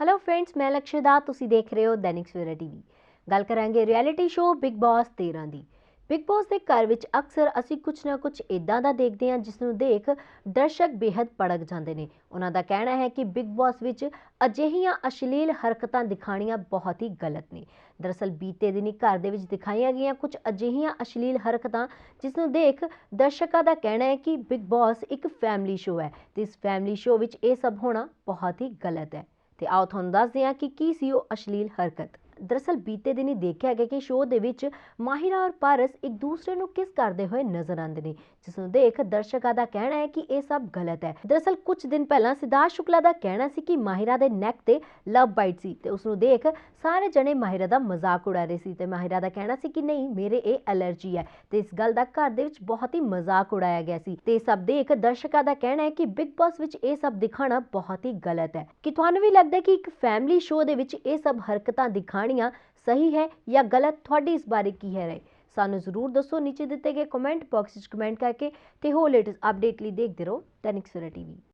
Hello friends ਮੈਂ ਲਕਸ਼ਦਾ, ਤੁਸੀਂ ਦੇਖ ਰਹੇ ਹੋ ਦੈਨਿਕ ਸਵੇਰਾ ਟੀਵੀ। ਗੱਲ ਕਰਾਂਗੇ ਰਿਐਲਿਟੀ ਸ਼ੋਅ ਬਿਗ ਬਾਸ 13 ਦੀ। ਬਿਗ ਬਾਸ ਦੇ ਘਰ ਵਿੱਚ ਅਕਸਰ ਅਸੀਂ ਕੁਝ ਨਾ ਕੁਝ ਇਦਾਂ ਦਾ ਦੇਖਦੇ ਹਾਂ ਜਿਸ ਨੂੰ ਦੇਖ ਦਰਸ਼ਕ ਬੇहद ਪੜਕ ਜਾਂਦੇ ਨੇ। ਉਹਨਾਂ ਦਾ ਕਹਿਣਾ ਹੈ ਕਿ ਬਿਗ ਬਾਸ ਵਿੱਚ ਅਜਿਹੀਆਂ ਅਸ਼ਲੀਲ ਹਰਕਤਾਂ ਦਿਖਾਣੀਆਂ ਬਹੁਤ ਹੀ ਗਲਤ ਨੇ। ਦਰਅਸਲ ਬੀਤੇ ਦਿਨੀ ਘਰ ਦੇ ਵਿੱਚ ਦਿਖਾਈਆਂ ਗਈਆਂ ਕੁਝ ਅਜਿਹੀਆਂ ਅਸ਼ਲੀਲ ਹਰਕਤਾਂ ਜਿਸ ਨੂੰ ਦੇਖ ਦਰਸ਼ਕਾਂ ਦਾ ਕਹਿਣਾ ਹੈ ਕਿ ਬਿਗ ਬਾਸ ਇੱਕ ਫੈਮਿਲੀ ਸ਼ੋਅ ਹੈ ਤੇ ਇਸ ਫੈਮਿਲੀ ਸ਼ੋਅ ਵਿੱਚ ਇਹ ਸਭ ਹੋਣਾ ਬਹੁਤ ਹੀ ਗਲਤ ਹੈ। ਤੇ ਆਓ ਤੁਹਾਨੂੰ ਦੱਸਦੇ ਹਾਂ ਕਿ ਕੀ ਸੀ ਉਹ ਅਸ਼ਲੀਲ ਹਰਕਤ। ਦਰਅਸਲ ਬੀਤੇ ਦਿਨੀ ਦੇਖਿਆ ਗਿਆ ਕਿ ਸ਼ੋਅ ਦੇ ਵਿੱਚ ਮਾਹਿਰਾ ਔਰ ਪਾਰਸ ਇੱਕ ਦੂਸਰੇ ਨੂੰ ਕਿਸ ਕਰਦੇ ਹੋਏ ਨਜ਼ਰ ਆਉਂਦੇ ਨੇ, ਜਿਸ ਨੂੰ ਦੇਖ ਦਰਸ਼ਕਾਂ ਦਾ ਕਹਿਣਾ ਹੈ ਕਿ ਇਹ ਸਭ ਗਲਤ ਹੈ। ਦਰਅਸਲ ਕੁਝ ਦਿਨ ਪਹਿਲਾਂ ਸਿਧਾਰਥ ਸ਼ੁਕਲਾ ਦਾ ਕਹਿਣਾ ਸੀ ਕਿ ਮਾਹਿਰਾ ਦੇ ਨੈਕ ਤੇ ਲਵ ਬਾਈਟ ਸੀ ਤੇ ਉਸ ਨੂੰ ਦੇਖ ਸਾਰੇ ਜਣੇ ਮਾਹਿਰਾ ਦਾ ਮਜ਼ਾਕ ਉਡਾ ਰਹੇ ਸੀ ਤੇ ਮਾਹਿਰਾ ਦਾ ਕਹਿਣਾ ਸੀ ਕਿ ਨਹੀਂ, ਮੇਰੇ ਇਹ ਐਲਰਜੀ ਹੈ ਤੇ ਇਸ ਗੱਲ ਦਾ ਘਰ ਦੇ ਵਿੱਚ ਬਹੁਤ ਹੀ ਮਜ਼ਾਕ ਉਡਾਇਆ ਗਿਆ ਸੀ ਤੇ ਸਭ ਦੇਖ ਦਰਸ਼ਕਾਂ ਦਾ ਕਹਿਣਾ ਹੈ ਕਿ ਬਿਗ ਬਾਸ ਵਿੱਚ ਇਹ ਸਭ ਦਿਖਾਣਾ ਬਹੁਤ ਹੀ ਗਲਤ ਹੈ। ਕਿ ਤੁਹਾਨੂੰ ਵੀ ਲੱਗਦਾ ਹੈ ਕਿ ਇੱਕ ਫੈਮਿਲੀ ਸ਼ੋਅ ਦੇ ਵਿੱਚ ਇਹ ਸਭ ਹਰਕਤਾਂ ਦਿਖਾਣੀਆਂ ਸਹੀ ਹੈ ਜਾਂ ਗਲਤ ਤੁਹਾਡੀ ਇਸ ਬਾਰੇ ਕੀ ਹੈ ਰਾਏ? ਸਾਨੂੰ ਜ਼ਰੂਰ ਦੱਸੋ ਨੀਚੇ ਦਿੱਤੇ ਗਏ ਕਮੈਂਟ ਬਾਕਸ ਵਿੱਚ ਕਮੈਂਟ ਕਰਕੇ ਤੇ ਹੋਰ ਲੇਟੈਸਟ ਅਪਡੇਟ ਲਈ ਦੇਖਦੇ ਰਹੋ Dainik Savera TV.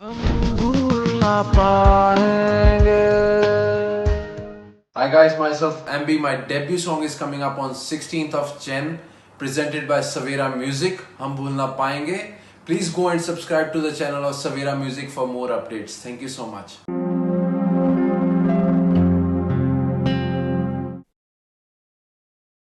Hi guys, myself MB. My debut song is coming up on 16th of Jan, presented by Savera Music. Hum bhul na payenge. Please go and subscribe to the channel of Savera Music for more updates. Thank you so much.